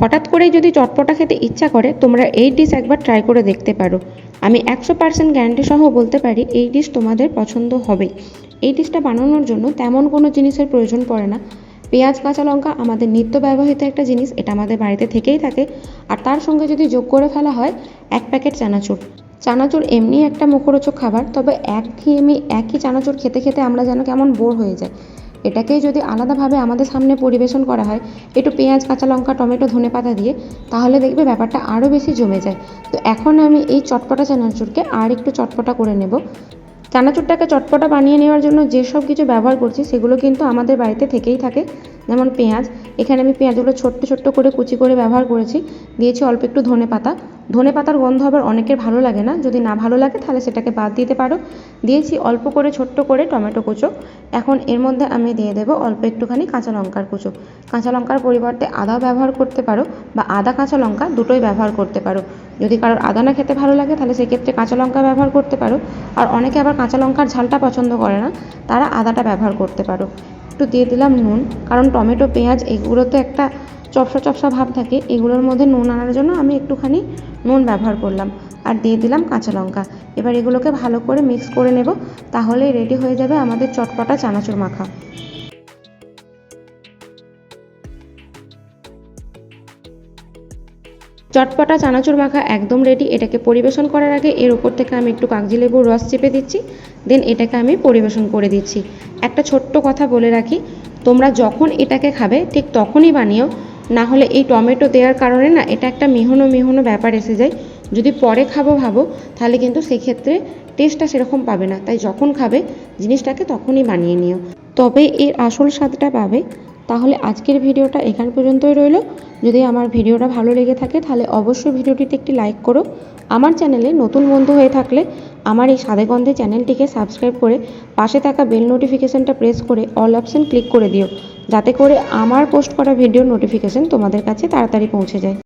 হঠাৎ করেই যদি চটপটা খেতে ইচ্ছা করে, তোমরা এই ডিশ একবার ট্রাই করে দেখতে পারো। আমি একশো পার্সেন্ট গ্যারান্টি সহ বলতে পারি, এই ডিশ তোমাদের পছন্দ হবে। এই ডিশটা বানানোর জন্য তেমন কোনো জিনিসের প্রয়োজন পড়ে না। পেঁয়াজ, কাঁচা লঙ্কা আমাদের নিত্য ব্যবহৃত একটা জিনিস, এটা আমাদের বাড়িতে থেকেই থাকে। আর তার সঙ্গে যদি যোগ করে ফেলা হয়, এক প্যাকেট চানাচুর। চানাচুর এমনি একটা মুখরোচক খাবার, তবে একঘেয়েমি একই চানাচুর খেতে খেতে আমরা যেন কেমন বোর হয়ে যাই। এটাকেই যদি আলাদাভাবে আমাদের সামনে পরিবেশন করা হয়, একটু পেঁয়াজ, কাঁচা লঙ্কা, টমেটো, ধনে পাতা দিয়ে, তাহলে দেখবে ব্যাপারটা আরও বেশি জমে যায়। তো এখন আমি এই চটপটা চানাচুরকে আর একটু চটপটা করে নেব। চানাচুরটাকে চটপটা বানিয়ে নেওয়ার জন্য যেসব কিছু ব্যবহার করছি, সেগুলো কিন্তু আমাদের বাড়িতে থেকেই থাকে। যেমন পেঁয়াজ, এখানে আমি পেঁয়াজগুলো ছোট্ট ছোট্ট করে কুচি করে ব্যবহার করেছি। দিয়েছি অল্প একটু ধনে পাতা। ধনে পাতার গন্ধ আবার অনেকের ভালো লাগে না। যদি না ভালো লাগে তাহলে সেটাকে বাদ দিতে পারো। দিয়েছি অল্প করে ছোট্ট করে টমেটো কুচো। এখন এর মধ্যে আমি দিয়ে দেবো অল্প একটুখানি কাঁচা লঙ্কার কুচো। কাঁচা লঙ্কার পরিবর্তে আদাও ব্যবহার করতে পারো বা আদা কাঁচা লঙ্কা দুটোই ব্যবহার করতে পারো। যদি কারোর আদা না খেতে ভালো লাগে তাহলে সেক্ষেত্রে কাঁচা লঙ্কা ব্যবহার করতে পারো। আর অনেকে আবার কাঁচা লঙ্কার ঝালটা পছন্দ করে না, তারা আদাটা ব্যবহার করতে পারো। একটু দিয়ে দিলাম নুন, কারণ টমেটো, পেঁয়াজ এগুলোতে একটা চপসা চপসা ভাব থাকে। এগুলোর মধ্যে নুন আনার জন্য আমি একটুখানি নুন ব্যবহার করলাম। আর দিয়ে দিলাম কাঁচা লঙ্কা। এবার এগুলোকে ভালো করে মিক্স করে নেব তাহলে রেডি হয়ে যাবে আমাদের চটপটা চানাচুর মাখা। চটপটা চানাচুর মাখা একদম রেডি এটাকে পরিবেশন করার আগে এর ওপর থেকে আমি একটু কাগজি লেবুর রস চেপে দিচ্ছি দেন এটাকে আমি পরিবেশন করে দিচ্ছি। একটা ছোট্ট কথা বলে রাখি, তোমরা যখন এটাকে খাবে, ঠিক তখনই বানিও, না হলে এই টমেটো দেওয়ার কারণে না, এটা একটা মিহনো মিহনো ব্যাপার এসে যায়। যদি পরে খাব ভাবো, তাহলে কিন্তু সেক্ষেত্রে টেস্টটা সেরকম পাবে না। তাই যখন খাবে, জিনিসটাকে তখনই বানিয়ে নিও। তবে এর আসল স্বাদটা পাবে তাহলে আজকের ভিডিওটা এখান পর্যন্তই রইল। যদি আমার ভিডিওটা ভালো লেগে থাকে, তাহলে অবশ্যই ভিডিওটিতে একটি লাইক করো। আমার চ্যানেলে নতুন বন্ধু হয়ে থাকলে আমার এই সাদেগন্ধে চ্যানেলটিকে সাবস্ক্রাইব করে পাশে থাকা বেল নোটিফিকেশানটা প্রেস করে অল অপশন ক্লিক করে দিও, যাতে করে আমার পোস্ট করা ভিডিওর নোটিফিকেশান তোমাদের কাছে তাড়াতাড়ি পৌঁছে যায়।